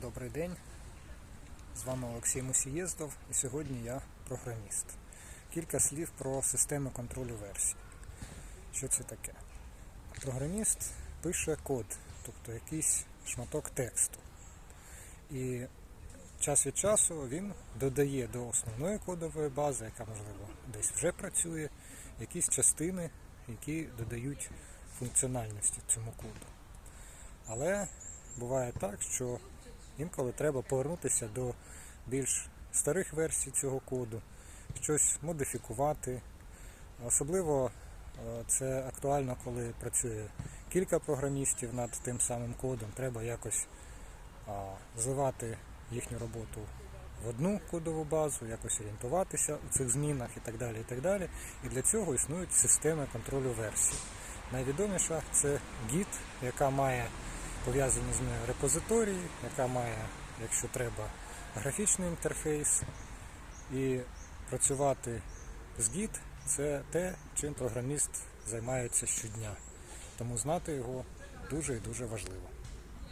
Добрий день. З вами Олексій Мусієздов і сьогодні я програміст. Кілька слів про системи контролю версій. Що це таке? Програміст пише код, тобто якийсь шматок тексту. І час від часу він додає до основної кодової бази, яка, можливо, десь вже працює, якісь частини, які додають функціональності цьому коду. Але буває так, що інколи треба повернутися до більш старих версій цього коду, щось модифікувати. Особливо е, це актуально, коли працює кілька програмістів над тим самим кодом. Треба якось зливати їхню роботу в одну кодову базу, якось орієнтуватися у цих змінах і так далі. І так далі. І для цього існують системи контролю версій. Найвідоміша це Git, яка має пов'язані з нею репозиторії, яка має, якщо треба, графічний інтерфейс. І працювати з Git це те, чим програміст займається щодня. Тому знати його дуже і дуже важливо.